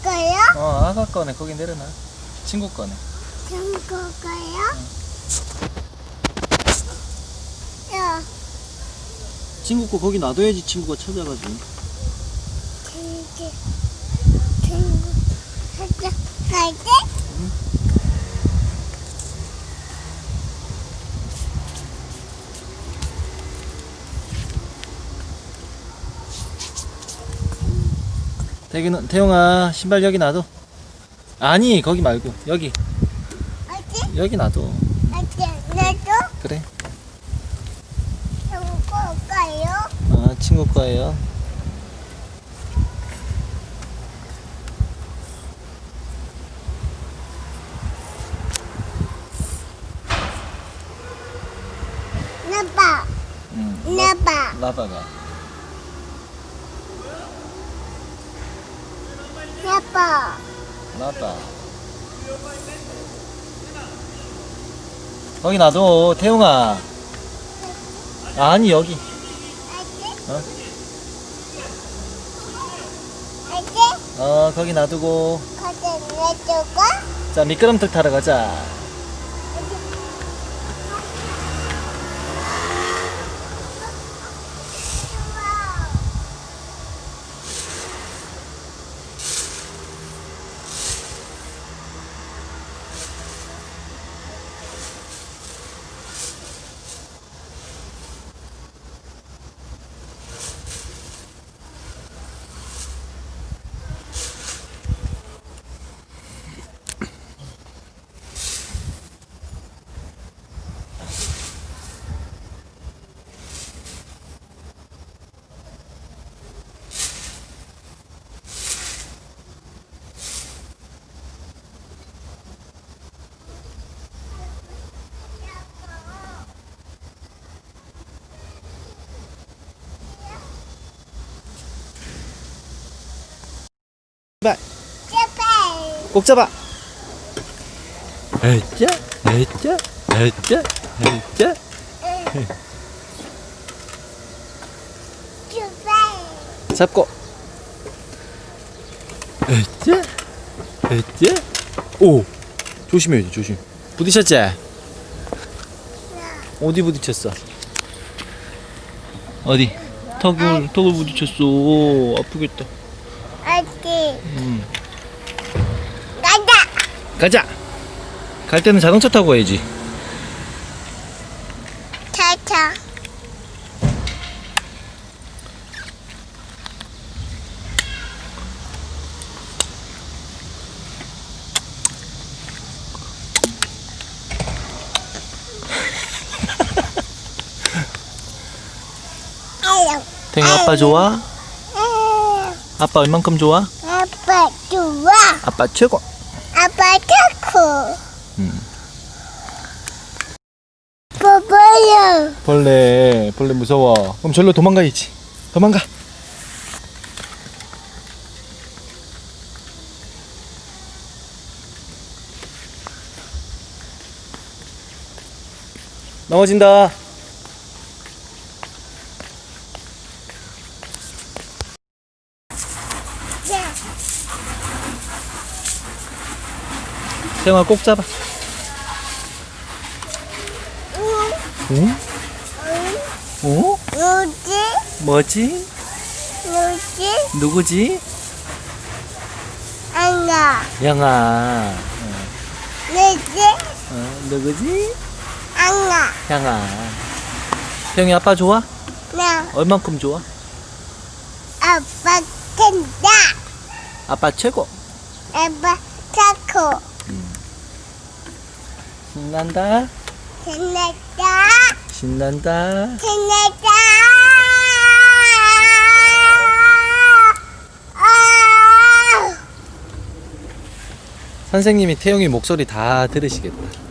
아까요? 어 아가 거네 거기 내려놔 친구 거네 잠그까요? 야, 친구 거 거기 놔둬야지 친구가 찾아가지고 친구, 친구, 살짝 갈게. 태기는 태용아 신발 여기 놔둬 아니 거기 말고 여기 어디? 여기 놔둬 어디? 나도 그래 잠그까요? 아 친구 거예요 나봐, 응 나봐. 라바가 나봐. 라바 거기 놔둬 태용아. 아니 여기? 어? 어 거기 놔두고. 거기 자 미끄럼틀 타러 가자 제발. 꼭 잡아. 에짜 에짜 에짜 에짜 제발. 잡고. 에짜 에짜 오 조심해야지 조심. 부딪혔지? 어디 부딪혔어? 어디? 턱을 턱을 부딪혔어. 아프겠다 어디? 음. 가자. 가자 갈 때는 자동차 타고 가야지 차차. 탱이 아빠 좋아? 음, 아빠 얼만큼 좋아? 아빠 좋아. 아빠 최고 아빠 타코. 음. 봐봐요. 벌레 벌레 무서워 그럼 절로 도망가야지 도망가 넘어진다 자, 태영아 꼭 잡아 응, 응? 어? 누지? 뭐지? 누지? 누구지? 안가. 양아 누지? 어, 누구지? 안가. 양아 태영이 아빠 좋아? 나 얼만큼 좋아? 아빠 간다. 아빠 최고 아빠 타코. 신난다 신났다. 신난다 신났다. 아! 선생님이 태영이 목소리 다 들으시겠다